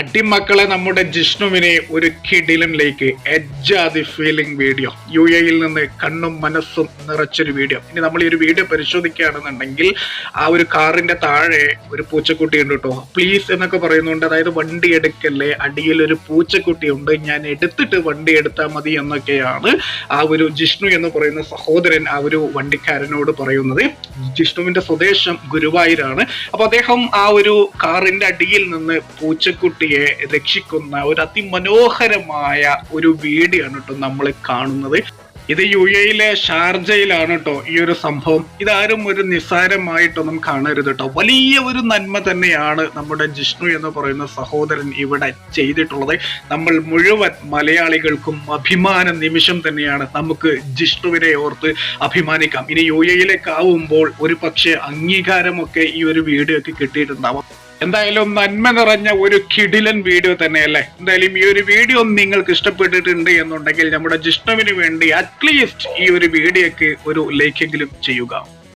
അടിമക്കളെ നമ്മുടെ ജിഷ്ണുവിനെ ഒരു കിടിലനിലേക്ക് എജ്ജാതി ഫീലിംഗ് വീഡിയോ യു എയിൽ നിന്ന് കണ്ണും മനസ്സും നിറച്ചൊരു വീഡിയോ ഇനി നമ്മൾ ഈ ഒരു വീഡിയോ പരിശോധിക്കുകയാണെന്നുണ്ടെങ്കിൽ ആ ഒരു കാറിന്റെ താഴെ ഒരു പൂച്ചക്കുട്ടി ഉണ്ട് കേട്ടോ പ്ലീസ് എന്നൊക്കെ പറയുന്നുണ്ട് അതായത് വണ്ടി എടുക്കല്ലേ അടിയിൽ ഒരു പൂച്ചക്കുട്ടി ഉണ്ട് ഞാൻ എടുത്തിട്ട് വണ്ടി എടുത്താൽ മതി എന്നൊക്കെയാണ് ആ ഒരു ജിഷ്ണു എന്ന് പറയുന്ന സഹോദരൻ ആ ഒരു വണ്ടിക്കാരനോട് പറയുന്നത്. ജിഷ്ണുവിന്റെ സ്വദേശം ഗുരുവായൂരാണ്. അപ്പൊ അദ്ദേഹം ആ ഒരു കാറിന്റെ അടിയിൽ നിന്ന് പൂച്ചക്കുട്ടിയെ രക്ഷിക്കുന്ന ഒരു അതിമനോഹരമായ ഒരു വീഡിയോ ആണ് കേട്ടോ നമ്മൾ കാണുന്നത്. ഇത് യു എയിലെ ഷാർജയിലാണ് കേട്ടോ ഈ ഒരു സംഭവം. ഇതാരും ഒരു നിസ്സാരമായിട്ടൊന്നും കാണരുത് കേട്ടോ വലിയ ഒരു നന്മ തന്നെയാണ് നമ്മുടെ ജിഷ്ണു എന്ന് പറയുന്ന സഹോദരൻ ഇവിടെ ചെയ്തിട്ടുള്ളത്. നമ്മൾ മുഴുവൻ മലയാളികൾക്കും അഭിമാന നിമിഷം തന്നെയാണ് നമുക്ക് ജിഷ്ണുവിനെ ഓർത്ത് അഭിമാനിക്കാം. ഇനി യു എയിലേക്ക് ആവുമ്പോൾ ഒരു പക്ഷേ അംഗീകാരമൊക്കെ ഈ ഒരു വീഡിയോക്ക് കിട്ടിയിട്ടുണ്ടാവും. എന്തായാലും നന്മ നിറഞ്ഞ ഒരു കിടിലൻ വീഡിയോ തന്നെയല്ലേ? എന്തായാലും ഈ ഒരു വീഡിയോ നിങ്ങൾക്ക് ഇഷ്ടപ്പെട്ടിട്ടുണ്ട് എന്നുണ്ടെങ്കിൽ നമ്മുടെ ജിഷ്ണുവിന് വേണ്ടി അറ്റ്ലീസ്റ്റ് ഈ ഒരു വീഡിയോക്ക് ഒരു ലൈക്കെങ്കിലും ചെയ്യുക.